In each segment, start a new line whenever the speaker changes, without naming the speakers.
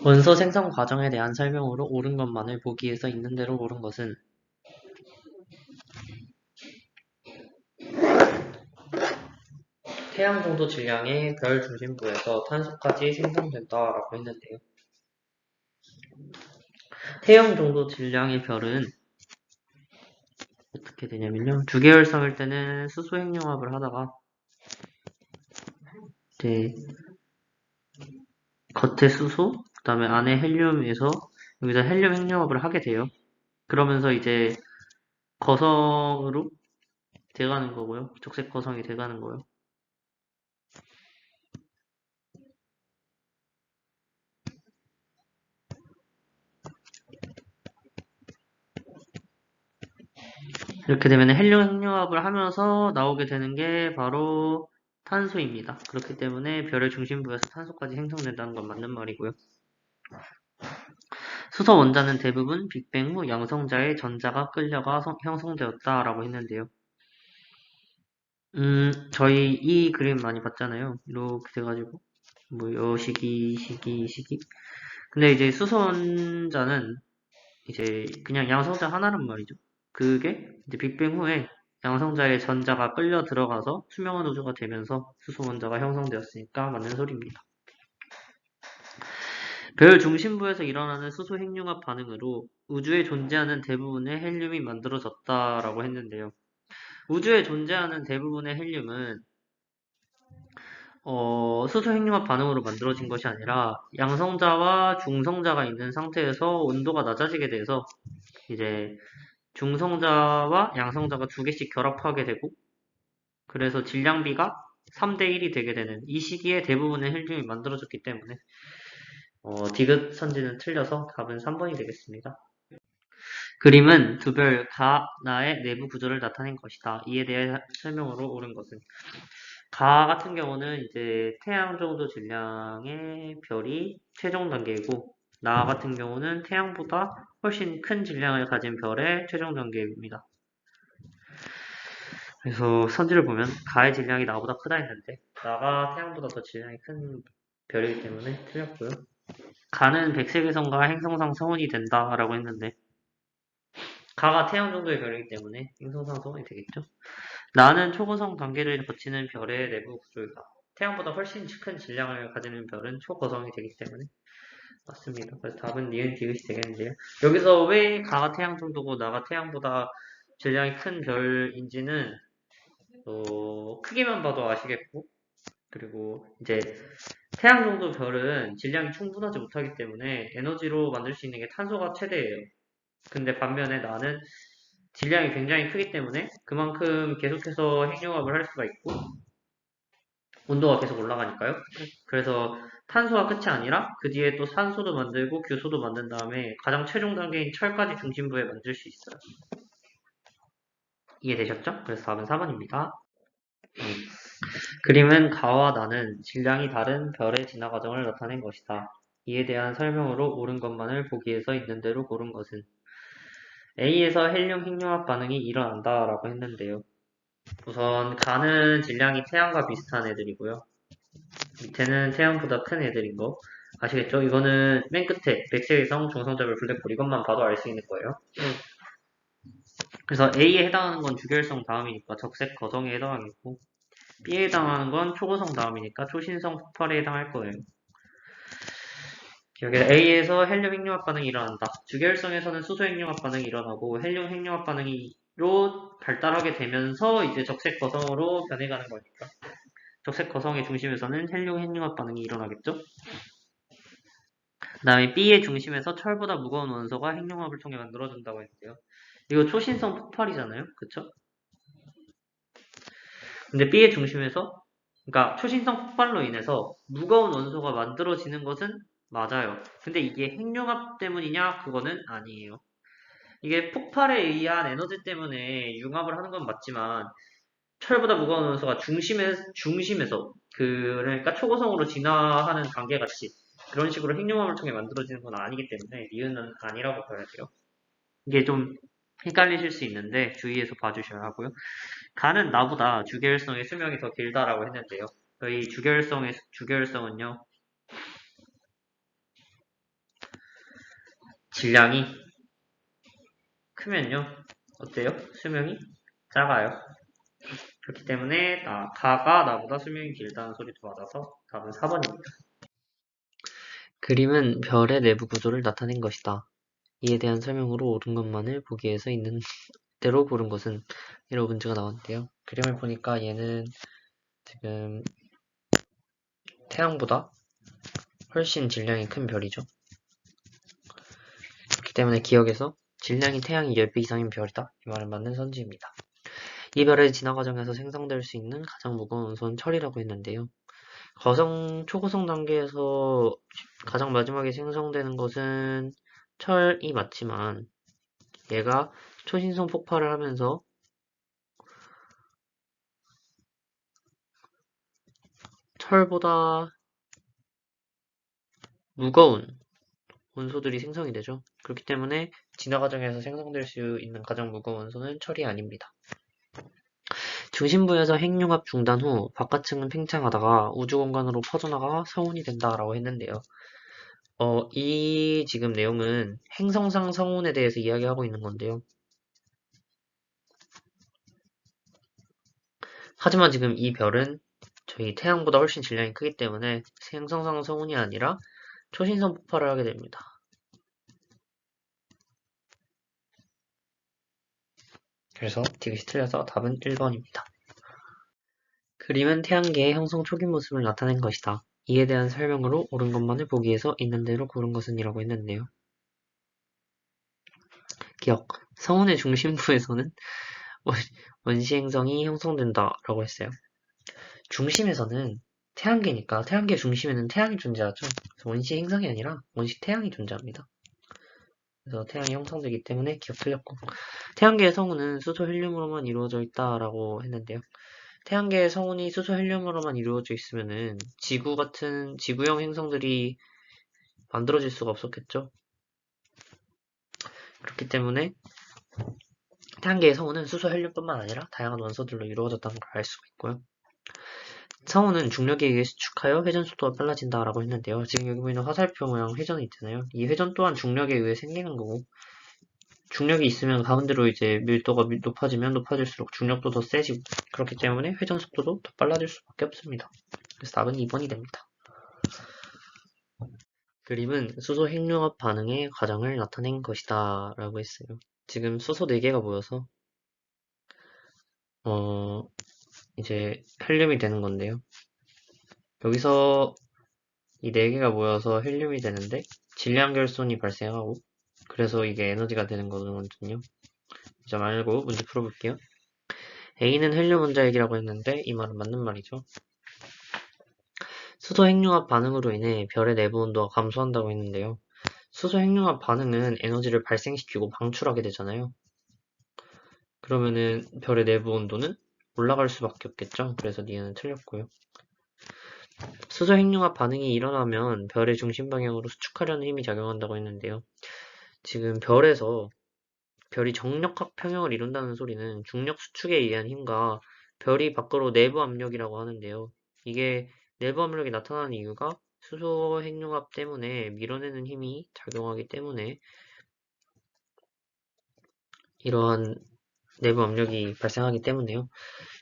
원소 생성 과정에 대한 설명으로 옳은 것만을 보기에서 있는 대로 옳은 것은 태양 정도 질량의 별 중심부에서 탄소까지 생성된다라고 했는데요. 태양 정도 질량의 별은 어떻게 되냐면요. 주계열성일 때는 수소 핵융합을 하다가 이제 겉에 수소, 그 다음에 안에 헬륨에서 여기서 헬륨 핵융합을 하게 돼요. 그러면서 이제 거성으로 돼가는 거고요. 적색 거성이 돼가는 거예요. 이렇게 되면 헬륨 핵융합을 하면서 나오게 되는 게 바로 탄소입니다. 그렇기 때문에 별의 중심부에서 탄소까지 생성된다는 건 맞는 말이고요. 수소 원자는 대부분 빅뱅 후 양성자의 전자가 끌려가 성- 형성되었다라고 했는데요. 음, 저희 이 그림 많이 봤잖아요. 이렇게 돼가지고 뭐 요 시기, 시기, 시기. 근데 이제 수소 원자는 이제 그냥 양성자 하나란 말이죠. 그게 이제 빅뱅 후에 양성자의 전자가 끌려 들어가서 투명한 우주가 되면서 수소 원자가 형성되었으니까 맞는 소리입니다. 별 중심부에서 일어나는 수소 핵융합 반응으로 우주에 존재하는 대부분의 헬륨이 만들어졌다라고 했는데요. 우주에 존재하는 대부분의 헬륨은 어, 수소 핵융합 반응으로 만들어진 것이 아니라 양성자와 중성자가 있는 상태에서 온도가 낮아지게 돼서 이제 중성자와 양성자가 두 개씩 결합하게 되고 그래서 질량비가 3대 1이 되게 되는 이 시기에 대부분의 헬륨이 만들어졌기 때문에 어, 디귿 선지는 틀려서 답은 3번이 되겠습니다. 그림은 두 별 가나의 내부 구조를 나타낸 것이다. 이에 대해 설명으로 옳은 것은 가 같은 경우는 이제 태양 정도 질량의 별이 최종 단계이고 나 같은 경우는 태양보다 훨씬 큰 질량을 가진 별의 최종 단계입니다. 그래서 선지를 보면 가의 질량이 나보다 크다 했는데 나가 태양보다 더 질량이 큰 별이기 때문에 틀렸고요. 가는 백색외선과 행성상 성운이 된다 라고 했는데 가가 태양 정도의 별이기 때문에 행성상 성운이 되겠죠. 나는 초고성 단계를 거치는 별의 내부 구조이다. 태양보다 훨씬 큰 질량을 가지는 별은 초고성이 되기 때문에 맞습니다. 그래서 답은 니은 디귿이 되겠는데요. 여기서 왜 가가 태양 정도고 나가 태양보다 질량이 큰 별인지는 어, 크기만 봐도 아시겠고 그리고 이제 태양 정도 별은 질량이 충분하지 못하기 때문에 에너지로 만들 수 있는 게 탄소가 최대예요. 근데 반면에 나는 질량이 굉장히 크기 때문에 그만큼 계속해서 핵융합을 할 수가 있고 온도가 계속 올라가니까요. 그래서 탄소가 끝이 아니라 그 뒤에 또 산소도 만들고 규소도 만든 다음에 가장 최종 단계인 철까지 중심부에 만들 수 있어요. 이해되셨죠? 그래서 답은 4번입니다. 그림은 가와 나는 질량이 다른 별의 진화 과정을 나타낸 것이다. 이에 대한 설명으로 옳은 것만을 보기에서 있는 대로 고른 것은 A에서 헬륨 핵융합 반응이 일어난다 라고 했는데요. 우선 가는 질량이 태양과 비슷한 애들이고요. 밑에는 태양보다 큰 애들인 거 아시겠죠? 이거는 맨 끝에 백색외성, 중성자별, 블랙홀 이것만 봐도 알 수 있는 거예요. 그래서 A에 해당하는 건 주결성 다음이니까 적색 거성에 해당하겠고 B에 해당하는 건 초고성 다음이니까 초신성 폭발에 해당할 거예요. 여기 A에서 헬륨 핵융합 반응이 일어난다. 주결성에서는 수소 핵융합 반응이 일어나고 헬륨 핵융합 반응이로 발달하게 되면서 이제 적색 거성으로 변해가는 거니까. 적색 거성의 중심에서는 헬륨 핵융합 반응이 일어나겠죠? 그 다음에 B의 중심에서 철보다 무거운 원소가 핵융합을 통해 만들어진다고 했는데요. 이거 초신성 폭발이잖아요. 그쵸? 근데 B의 중심에서 그러니까 초신성 폭발로 인해서 무거운 원소가 만들어지는 것은 맞아요. 근데 이게 핵융합 때문이냐? 그거는 아니에요. 이게 폭발에 의한 에너지 때문에 융합을 하는 건 맞지만 철보다 무거운 원소가 중심에, 중심에서 그러니까 초고성으로 진화하는 단계 같이 그런 식으로 핵융합을 통해 만들어지는 건 아니기 때문에 니은은 아니라고 봐야 돼요. 이게 좀 헷갈리실 수 있는데 주의해서 봐주셔야 하고요. 가는 나보다 주결성의 수명이 더 길다라고 했는데요. 저희 주결성의 주결성은요. 질량이 크면요. 어때요? 수명이 작아요. 그렇기 때문에 나, 가가 나보다 수명이 길다는 소리도 맞아서 답은 4번입니다. 그림은 별의 내부 구조를 나타낸 것이다. 이에 대한 설명으로 옳은 것만을 보기에서 있는 대로 고른 것은 이런 문제가 나왔는데요. 그림을 보니까 얘는 지금 태양보다 훨씬 질량이 큰 별이죠. 그렇기 때문에 기억에서 질량이 태양이 10배 이상인 별이다. 이 말은 맞는 선지입니다. 이 별의 진화 과정에서 생성될 수 있는 가장 무거운 원소는 철이라고 했는데요. 거성, 초고성 단계에서 가장 마지막에 생성되는 것은 철이 맞지만 얘가 초신성 폭발을 하면서 철보다 무거운 원소들이 생성이 되죠. 그렇기 때문에 진화 과정에서 생성될 수 있는 가장 무거운 원소는 철이 아닙니다. 중심부에서 핵융합 중단 후 바깥층은 팽창하다가 우주 공간으로 퍼져나가 성운이 된다라고 했는데요. 어, 이 지금 내용은 행성상 성운에 대해서 이야기하고 있는 건데요. 하지만 지금 이 별은 저희 태양보다 훨씬 질량이 크기 때문에 행성상 성운이 아니라 초신성 폭발을 하게 됩니다. 그래서 디귿이 틀려서 답은 1번입니다. 그림은 태양계의 형성 초기 모습을 나타낸 것이다. 이에 대한 설명으로 옳은 것만을 보기에서 있는 대로 고른 것은 이라고 했는데요. 기억. 성운의 중심부에서는 원시 행성이 형성된다 라고 했어요. 중심에서는 태양계니까 태양계 중심에는 태양이 존재하죠. 그래서 원시 행성이 아니라 원시 태양이 존재합니다. 그래서 태양이 형성되기 때문에 기억 틀렸고 태양계의 성운은 수소 헬륨으로만 이루어져 있다라고 했는데요. 태양계의 성운이 수소 헬륨으로만 이루어져 있으면은 지구 같은 지구형 행성들이 만들어질 수가 없었겠죠. 그렇기 때문에 태양계의 성운은 수소 헬륨뿐만 아니라 다양한 원소들로 이루어졌다는 걸 알 수가 있고요. 성운은 중력에 의해 수축하여 회전 속도가 빨라진다라고 했는데요. 지금 여기 보이는 화살표 모양 회전이 있잖아요. 이 회전 또한 중력에 의해 생기는 거고 중력이 있으면 가운데로 이제 밀도가 높아지면 높아질수록 중력도 더 세지고 그렇기 때문에 회전 속도도 더 빨라질 수밖에 없습니다. 그래서 답은 2번이 됩니다. 그림은 수소 핵융합 반응의 과정을 나타낸 것이다 라고 했어요. 지금 수소 4개가 모여서 어 이제 헬륨이 되는 건데요. 여기서 이 4개가 모여서 헬륨이 되는데 질량 결손이 발생하고 그래서 이게 에너지가 되는 거거든요. 자 말고 문제 풀어볼게요. A는 헬륨 원자핵이라고 했는데 이 말은 맞는 말이죠. 수소 핵융합 반응으로 인해 별의 내부 온도가 감소한다고 했는데요. 수소 핵융합 반응은 에너지를 발생시키고 방출하게 되잖아요. 그러면은 별의 내부 온도는 올라갈 수밖에 없겠죠. 그래서 니은 틀렸고요. 수소 핵융합 반응이 일어나면 별의 중심 방향으로 수축하려는 힘이 작용한다고 했는데요. 지금 별에서 별이 정력학 평형을 이룬다는 소리는 중력 수축에 의한 힘과 별이 밖으로 내부 압력이라고 하는데요. 이게 내부 압력이 나타나는 이유가 수소 핵융합 때문에 밀어내는 힘이 작용하기 때문에 이러한 내부 압력이 발생하기 때문에요.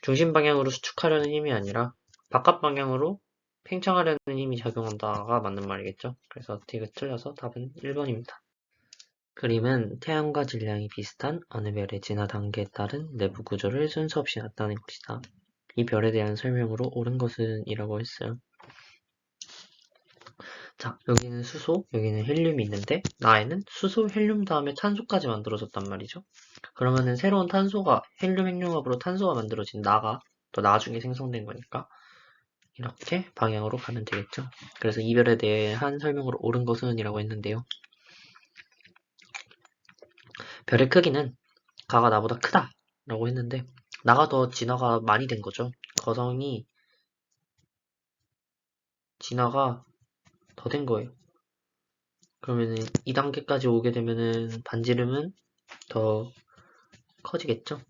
중심 방향으로 수축하려는 힘이 아니라 바깥 방향으로 팽창하려는 힘이 작용한다가 맞는 말이겠죠. 그래서 D가 틀려서 답은 1번입니다. 그림은 태양과 질량이 비슷한 어느 별의 진화 단계에 따른 내부 구조를 순서 없이 나타낸 것이다. 이 별에 대한 설명으로 옳은 것은 이라고 했어요. 자, 여기는 수소, 여기는 헬륨이 있는데 나에는 수소, 헬륨 다음에 탄소까지 만들어졌단 말이죠. 그러면은 새로운 탄소가 헬륨 핵융합으로 탄소가 만들어진 나가 또 나중에 생성된 거니까 이렇게 방향으로 가면 되겠죠. 그래서 이별에 대한 설명으로 옳은 것은 이라고 했는데요. 별의 크기는 가가 나보다 크다 라고 했는데 나가 더 진화가 많이 된 거죠. 거성이 진화가 더 된 거예요. 그러면은 2단계까지 오게 되면은 반지름은 더 커지겠죠.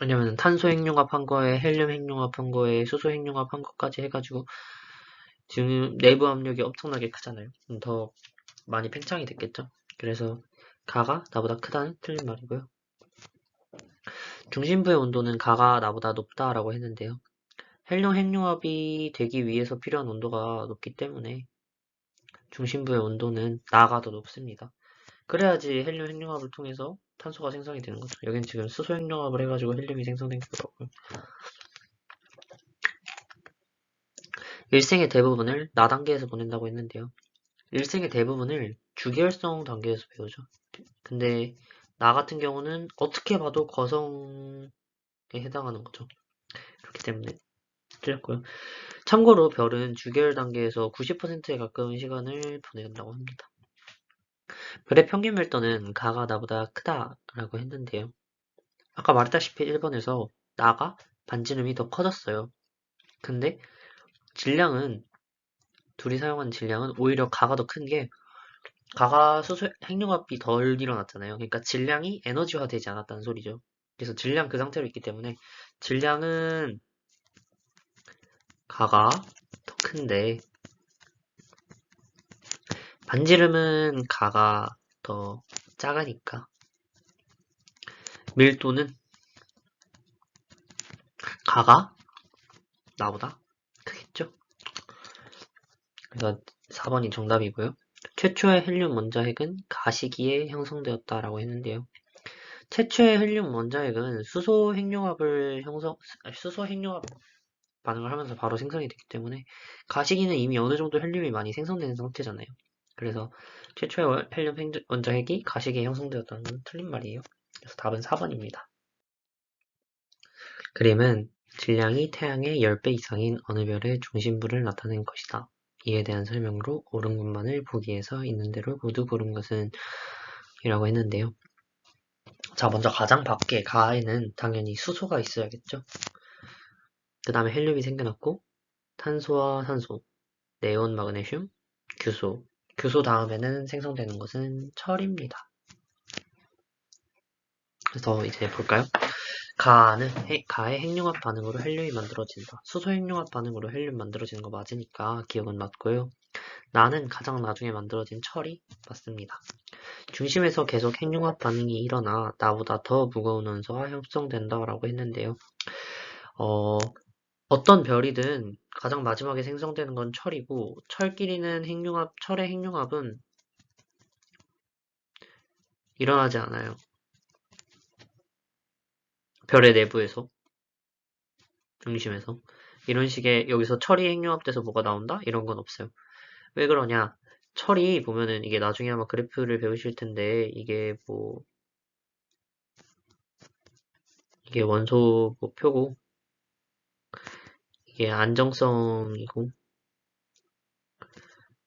왜냐면 탄소 핵융합 한 거에 헬륨 핵융합 한 거에 수소 핵융합 한 것까지 해가지고 지금 내부 압력이 엄청나게 크잖아요. 더 많이 팽창이 됐겠죠. 그래서 가가 나보다 크다는 틀린 말이고요. 중심부의 온도는 가가 나보다 높다라고 했는데요. 헬륨 핵융합이 되기 위해서 필요한 온도가 높기 때문에 중심부의 온도는 나가 더 높습니다. 그래야지 헬륨 핵융합을 통해서 탄소가 생성이 되는 거죠. 여긴 지금 수소 핵융합을 해가지고 헬륨이 생성된 거고요. 일생의 대부분을 나 단계에서 보낸다고 했는데요. 일생의 대부분을 주기활성 단계에서 배우죠. 근데 나 같은 경우는 어떻게 봐도 거성에 해당하는 거죠. 그렇기 때문에 틀렸고요. 참고로 별은 주기열 단계에서 90%에 가까운 시간을 보낸다고 합니다. 별의 평균 밀도는 가가 나보다 크다라고 했는데요. 아까 말했다시피 1번에서 나가 반지름이 더 커졌어요. 근데 질량은 둘이 사용한 질량은 오히려 가가 더 큰 게 가가 수소 핵융합이 덜 일어났잖아요. 그러니까 질량이 에너지화 되지 않았다는 소리죠. 그래서 질량 그 상태로 있기 때문에 질량은 가가 더 큰데 반지름은 가가 더 작으니까 밀도는 가가 나보다 크겠죠? 그래서 4번이 정답이고요. 최초의 헬륨 원자핵은 가시기에 형성되었다라고 했는데요. 최초의 헬륨 원자핵은 수소 핵융합을 형성, 수소 핵융합 반응을 하면서 바로 생성이 됐기 때문에 가시기는 이미 어느 정도 헬륨이 많이 생성되는 상태잖아요. 그래서 최초의 헬륨 행- 원자핵이 가시기에 형성되었다는 건 틀린 말이에요. 그래서 답은 4번입니다. 그림은 질량이 태양의 10배 이상인 어느 별의 중심부를 나타낸 것이다. 이에 대한 설명으로 옳은 것만을 보기에서 있는 대로 모두 고른 것은 이라고 했는데요. 자, 먼저 가장 밖에 가에는 당연히 수소가 있어야겠죠. 그 다음에 헬륨이 생겨났고 탄소와 산소, 네온, 마그네슘, 규소, 규소 다음에는 생성되는 것은 철입니다. 그래서 이제 볼까요? 가는 해- 가의 핵융합 반응으로 헬륨이 만들어진다. 수소 핵융합 반응으로 헬륨 만들어지는 거 맞으니까 기억은 맞고요. 나는 가장 나중에 만들어진 철이 맞습니다. 중심에서 계속 핵융합 반응이 일어나 나보다 더 무거운 원소가 형성된다라고 했는데요. 어, 어떤 별이든 가장 마지막에 생성되는 건 철이고 철끼리는 핵융합, 철의 핵융합은 일어나지 않아요. 별의 내부에서 중심에서 이런 식의 여기서 철이 핵융합돼서 뭐가 나온다? 이런 건 없어요. 왜 그러냐? 철이 보면은 이게 나중에 아마 그래프를 배우실 텐데 이게 뭐 이게 원소 뭐 표고 이게 안정성이고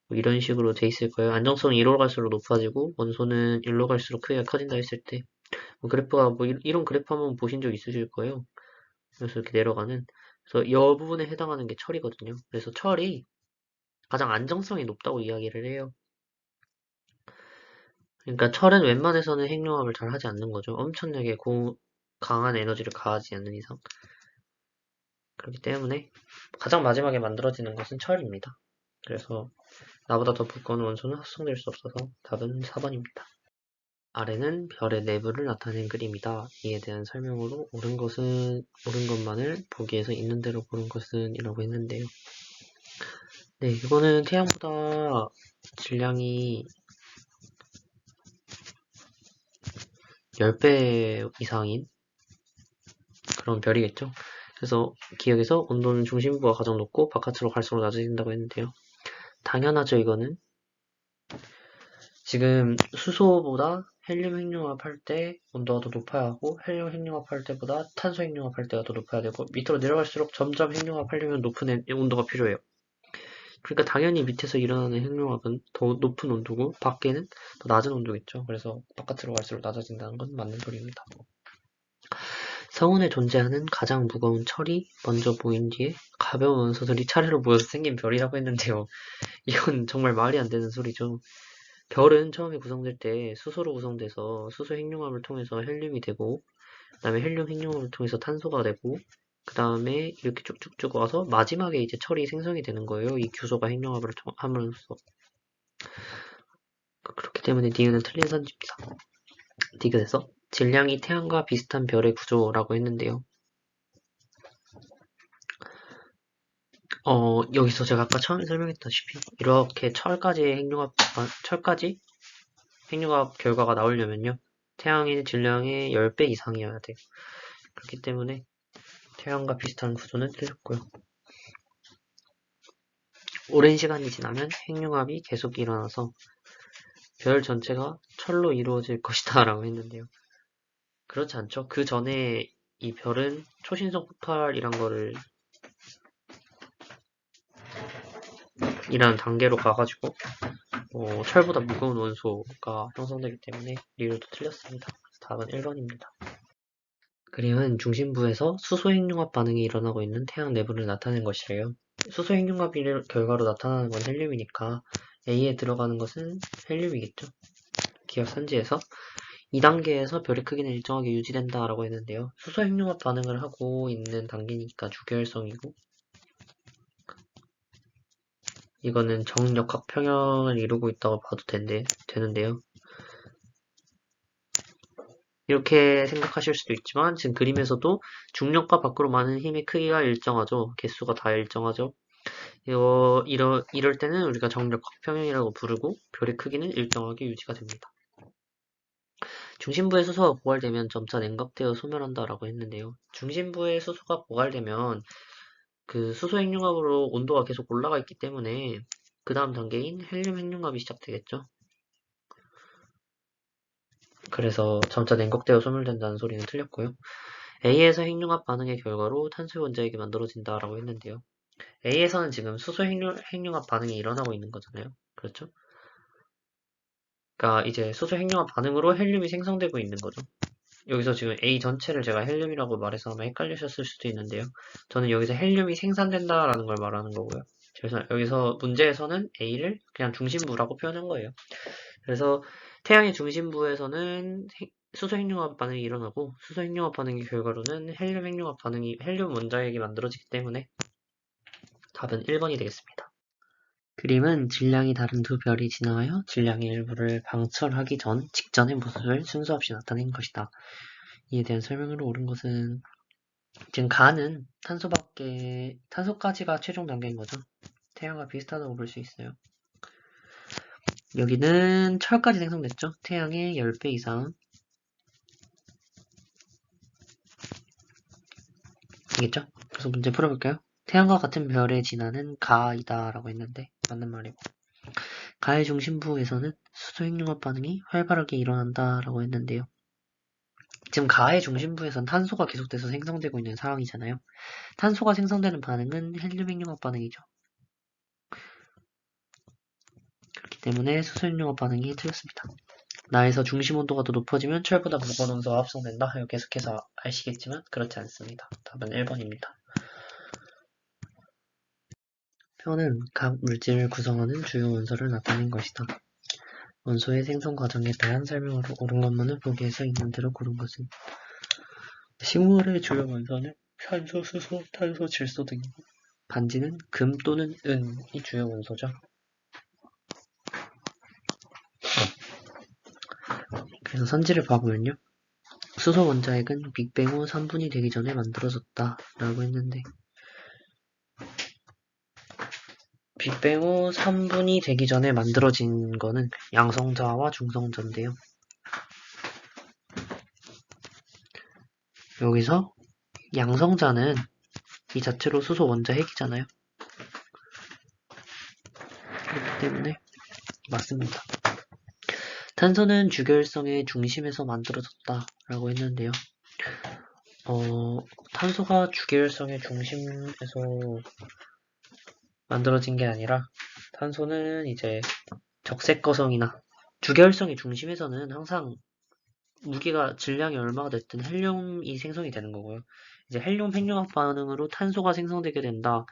뭐 이런 식으로 돼 있을 거예요. 안정성이 1로 갈수록 높아지고 원소는 1로 갈수록 크기가 커진다 했을 때뭐 그래프가 뭐 이- 이런 그래프 한번 보신 적 있으실 거예요. 그래서 이렇게 내려가는 그래서 이 부분에 해당하는 게 철이거든요. 그래서 철이 가장 안정성이 높다고 이야기를 해요. 그러니까 철은 웬만해서는 핵융합을 잘 하지 않는 거죠. 엄청나게 고, 강한 에너지를 가하지 않는 이상. 그렇기 때문에 가장 마지막에 만들어지는 것은 철입니다. 그래서 나보다 더 무거운 원소는 합성될 수 없어서 답은 4번입니다. 아래는 별의 내부를 나타낸 그림이다. 이에 대한 설명으로 옳은 것은 옳은 것만을 보기에서 있는 대로 보는 것은 이라고 했는데요. 네, 이거는 태양보다 질량이 10배 이상인 그런 별이겠죠. 그래서 기억에서 온도는 중심부가 가장 높고 바깥으로 갈수록 낮아진다고 했는데요. 당연하죠, 이거는. 지금 수소보다 헬륨 핵융합할 때 온도가 더 높아야 하고 헬륨 핵융합할 때보다 탄소 핵융합할 때가 더 높아야 되고 밑으로 내려갈수록 점점 핵융합하려면 높은 에- 온도가 필요해요. 그러니까 당연히 밑에서 일어나는 핵융합은 더 높은 온도고 밖에는 더 낮은 온도겠죠. 그래서 바깥으로 갈수록 낮아진다는 건 맞는 소리입니다. 성운에 존재하는 가장 무거운 철이 먼저 보인 뒤에 가벼운 원소들이 차례로 모여서 생긴 별이라고 했는데요. 이건 정말 말이 안 되는 소리죠. 별은 처음에 구성될 때 수소로 구성돼서 수소 핵융합을 통해서 헬륨이 되고 그 다음에 헬륨 핵융합을 통해서 탄소가 되고 그 다음에 이렇게 쭉쭉쭉 와서 마지막에 이제 철이 생성이 되는 거예요. 이 규소가 핵융합을 통- 함으로써 때문에 니은은 틀린 선지입니다. 디귿에서 질량이 태양과 비슷한 별의 구조라고 했는데요. 어, 여기서 제가 아까 처음에 설명했다시피 이렇게 철까지의 핵융합, 아, 철까지 핵융합 결과가 나오려면요. 태양의 질량의 10배 이상이어야 돼요. 그렇기 때문에 태양과 비슷한 구조는 틀렸고요. 오랜 시간이 지나면 핵융합이 계속 일어나서 별 전체가 철로 이루어질 것이다 라고 했는데요. 그렇지 않죠. 그 전에 이 별은 초신성 폭발이란 거를 이라는 단계로 가가지고 어, 철보다 무거운 원소가 형성되기 때문에 리을도 틀렸습니다. 답은 1번입니다. 그림은 중심부에서 수소 핵융합 반응이 일어나고 있는 태양 내부를 나타낸 것이래요. 수소 핵융합이 결과로 나타나는 건 헬륨이니까 A에 들어가는 것은 헬륨이겠죠. 기억 선지에서 2단계에서 별의 크기는 일정하게 유지된다라고 했는데요. 수소 핵융합 반응을 하고 있는 단계니까 주결성이고 이거는 정역학 평형을 이루고 있다고 봐도 된대, 되는데요. 이렇게 생각하실 수도 있지만 지금 그림에서도 중력과 밖으로 많은 힘의 크기가 일정하죠. 개수가 다 일정하죠. 이거, 이러, 이럴 때는 우리가 정력학 평형이라고 부르고 별의 크기는 일정하게 유지가 됩니다. 중심부의 수소가 고갈되면 점차 냉각되어 소멸한다라고 했는데요. 중심부의 수소가 고갈되면 그 수소 핵융합으로 온도가 계속 올라가 있기 때문에 그 다음 단계인 헬륨 핵융합이 시작되겠죠. 그래서 점차 냉각되어 소멸된다는 소리는 틀렸고요. A에서 핵융합 반응의 결과로 탄소의 원자액이 만들어진다라고 했는데요. A에서는 지금 수소 핵융, 핵융합 반응이 일어나고 있는 거잖아요. 그렇죠? 그러니까 이제 수소 핵융합 반응으로 헬륨이 생성되고 있는 거죠. 여기서 지금 A 전체를 제가 헬륨이라고 말해서 아마 헷갈리셨을 수도 있는데요. 저는 여기서 헬륨이 생산된다라는 걸 말하는 거고요. 그래서 여기서 문제에서는 A를 그냥 중심부라고 표현한 거예요. 그래서 태양의 중심부에서는 수소 핵융합 반응이 일어나고 수소 핵융합 반응의 결과로는 헬륨 핵융합 반응이 헬륨 원자액이 만들어지기 때문에 답은 1번이 되겠습니다. 그림은 질량이 다른 두 별이 지나가여 질량의 일부를 방철하기 전 직전의 모습을 순서 없이 나타낸 것이다. 이에 대한 설명으로 옳은 것은 지금 가는 탄소밖에 탄소까지가 최종 단계인 거죠. 태양과 비슷하다고 볼 수 있어요. 여기는 철까지 생성됐죠. 태양의 10배 이상. 알겠죠? 그래서 문제 풀어볼까요? 태양과 같은 별의 진화는 가이다 라고 했는데 맞는 말이고 가의 중심부에서는 수소 핵융합 반응이 활발하게 일어난다 라고 했는데요. 지금 가의 중심부에선 탄소가 계속돼서 생성되고 있는 상황이잖아요. 탄소가 생성되는 반응은 헬륨 핵융합 반응이죠. 그렇기 때문에 수소 핵융합 반응이 틀렸습니다. 나에서 중심 온도가 더 높아지면 철보다 무거운 원소가 합성된다. 계속해서 아시겠지만 그렇지 않습니다. 답은 1번입니다. 표는 각 물질을 구성하는 주요 원소를 나타낸 것이다. 원소의 생성 과정에 대한 설명으로 옳은 것만을 보기에서 있는 대로 고른 것은 식물의 주요 원소는 산소, 수소, 탄소, 질소 등이고 반지는 금 또는 은이 주요 원소죠. 그래서 선지를 봐보면요. 수소 원자핵은 빅뱅 후 3분이 되기 전에 만들어졌다 라고 했는데 빅뱅 후 3분이 되기 전에 만들어진 거는 양성자와 중성자인데요. 여기서 양성자는 이 자체로 수소 원자 핵이잖아요. 그렇기 때문에 맞습니다. 탄소는 주결성의 중심에서 만들어졌다 라고 했는데요. 어, 탄소가 주결성의 중심에서 만들어진 게 아니라 탄소는 이제 적색거성이나 주결성의 중심에서는 항상 무게가 질량이 얼마가 됐든 헬륨이 생성이 되는 거고요. 이제 헬륨 핵융합 반응으로 탄소가 생성되게 된다.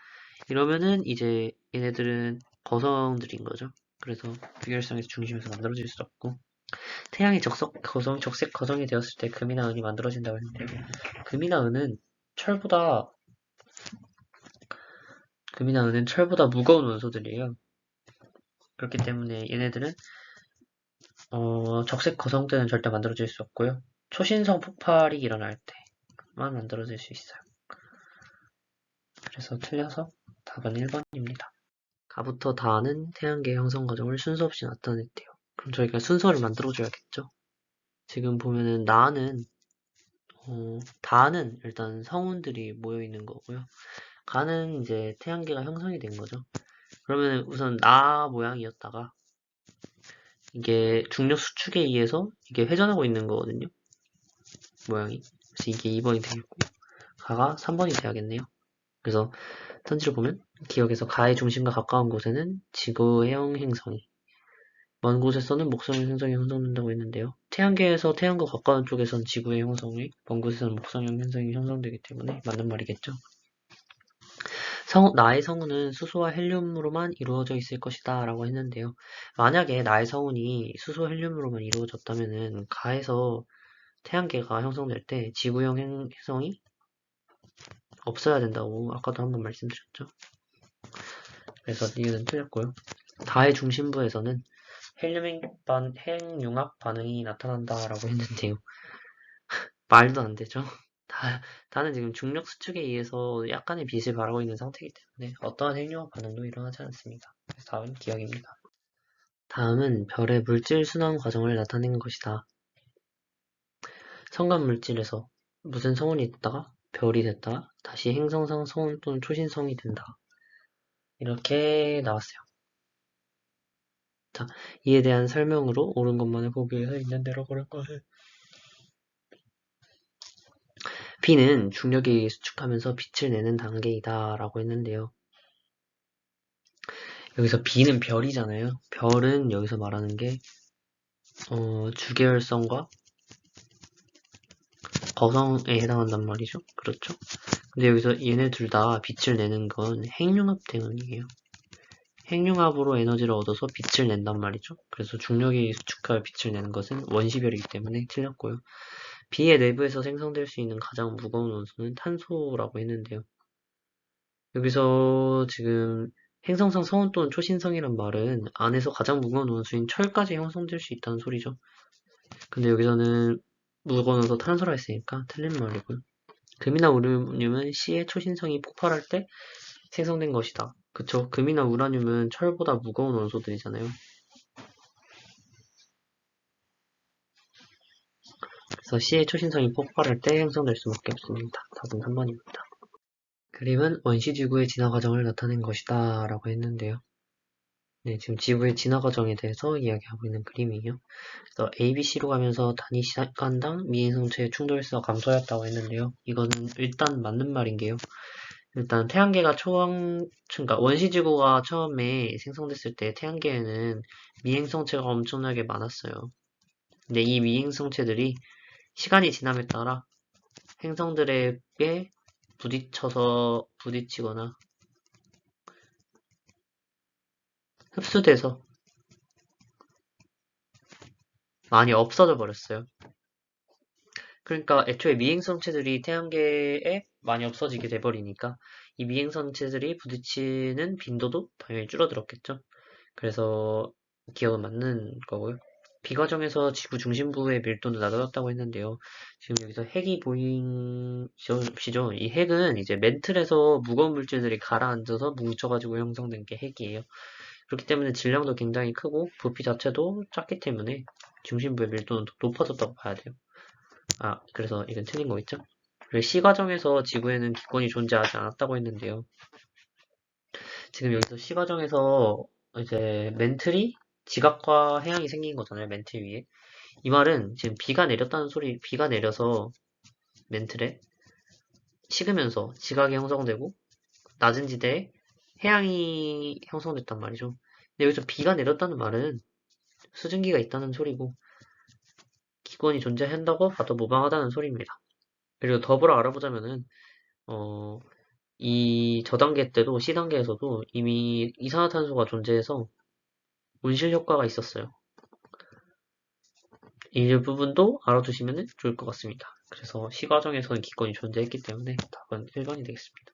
이러면은 이제 얘네들은 거성들인 거죠. 그래서 주결성에서 중심에서 만들어질 수 없고 태양이 적석 거성, 적색 거성이 되었을 때 금이나 은이 만들어진다고 했는데 금이나 은은 철보다 금이나 은은 철보다 무거운 원소들이에요. 그렇기 때문에 얘네들은 어, 적색 거성 때는 절대 만들어질 수 없고요. 초신성 폭발이 일어날 때만 만들어질 수 있어요. 그래서 틀려서 답은 1번입니다. 가부터 다는 태양계 형성 과정을 순서 없이 나타냈대요. 그럼 저희가 순서를 만들어줘야겠죠? 지금 보면은 나는 어, 다는 일단 성운들이 모여 있는 거고요. 가는 이제 태양계가 형성이 된 거죠. 그러면 우선 나 모양이었다가 이게 중력 수축에 의해서 이게 회전하고 있는 거거든요. 모양이. 그래서 이게 2번이 되겠고 가가 3번이 돼야겠네요. 그래서 선지를 보면 기억에서 가의 중심과 가까운 곳에는 지구형 행성이 먼 곳에서는 목성형 행성이 형성된다고 했는데요. 태양계에서 태양과 가까운 쪽에선 지구의 형성이, 먼 곳에서는 목성형 행성이 형성되기 때문에 맞는 말이겠죠. 성, 나의 성운은 수소와 헬륨으로만 이루어져 있을 것이다 라고 했는데요. 만약에 나의 성운이 수소 헬륨으로만 이루어졌다면은 가에서 태양계가 형성될 때 지구형 행성이 없어야 된다고 아까도 한번 말씀드렸죠. 그래서 이유는 틀렸고요. 다의 중심부에서는 헬륨 반, 핵융합 반응이 나타난다라고 했는데요. 말도 안 되죠. 다, 다는 지금 중력 수축에 의해서 약간의 빛을 발하고 있는 상태이기 때문에 어떠한 핵융합 반응도 일어나지 않습니다. 그래서 다음은 기억입니다. 다음은 별의 물질 순환 과정을 나타낸 것이다. 성간 물질에서 무슨 성운이 됐다가 별이 됐다가 다시 행성상 성운 또는 초신성이 된다. 이렇게 나왔어요. 자, 이에 대한 설명으로 옳은 것만을 보기 위해서 있는 대로 고른 것을 B는 의해 수축하면서 빛을 내는 단계이다 라고 했는데요. 여기서 B는 별이잖아요. 별은 여기서 말하는 게 어, 주계열성과 거성에 해당한단 말이죠. 그렇죠? 근데 여기서 얘네 둘 다 빛을 내는 건 핵융합 때문이에요. 핵융합으로 에너지를 얻어서 빛을 낸단 말이죠. 그래서 중력이 수축하여 빛을 내는 것은 원시별이기 때문에 틀렸고요. 비의 내부에서 생성될 수 있는 가장 무거운 원소는 탄소라고 했는데요. 여기서 지금 행성상 성운 또는 초신성이란 말은 안에서 가장 무거운 원소인 철까지 형성될 수 있다는 소리죠. 근데 여기서는 무거운 원소 탄소라 했으니까 틀린 말이고요. 금이나 우라늄은 C의 초신성이 폭발할 때 생성된 것이다. 그쵸? 금이나 우라늄은 철보다 무거운 원소들이잖아요. 그래서 C의 초신성이 폭발할 때 형성될 수밖에 없습니다. 답은 3번입니다. 그림은 원시 지구의 진화 과정을 나타낸 것이다 라고 했는데요. 네, 지금 지구의 진화 과정에 대해서 이야기하고 있는 그림이에요. 그래서 ABC로 가면서 단위 시간당 미행성체의 충돌수가 감소하였다고 했는데요. 이거는 일단 맞는 말인 게요. 일단 태양계가 초왕, 그러니까 원시지구가 처음에 생성됐을 때 태양계에는 미행성체가 엄청나게 많았어요. 근데 이 미행성체들이 시간이 지남에 따라 행성들에게 부딪혀서 부딪히거나 흡수돼서 많이 없어져 버렸어요. 그러니까 애초에 미행성체들이 태양계에 많이 없어지게 돼버리니까 이 미행성체들이 부딪히는 빈도도 당연히 줄어들었겠죠. 그래서 기억은 맞는 거고요. 비과정에서 지구 중심부의 밀도는 낮아졌다고 했는데요. 지금 여기서 핵이 보이시죠? 이 핵은 이제 멘틀에서 무거운 물질들이 가라앉아서 뭉쳐가지고 형성된 게 핵이에요. 그렇기 때문에 질량도 굉장히 크고 부피 자체도 작기 때문에 중심부의 밀도는 더 높아졌다고 봐야 돼요. 아, 그래서 이건 틀린 거 있죠? 그리고 C 과정에서 지구에는 기권이 존재하지 않았다고 했는데요. 지금 여기서 C 과정에서 이제 멘틀이 지각과 해양이 생긴 거잖아요. 멘틀 위에. 이 말은 지금 비가 내렸다는 소리, 비가 내려서 멘틀에 식으면서 지각이 형성되고 낮은 지대에 해양이 형성됐단 말이죠. 근데 여기서 비가 내렸다는 말은 수증기가 있다는 소리고 기권이 존재한다고 봐도 무방하다는 소리입니다. 그리고 더불어 알아보자면은 어, 이 저단계 때도 C단계에서도 이미 이산화탄소가 존재해서 온실 효과가 있었어요. 이 부분도 알아두시면 좋을 것 같습니다. 그래서 시과정에서는 기권이 존재했기 때문에 답은 1번이 되겠습니다.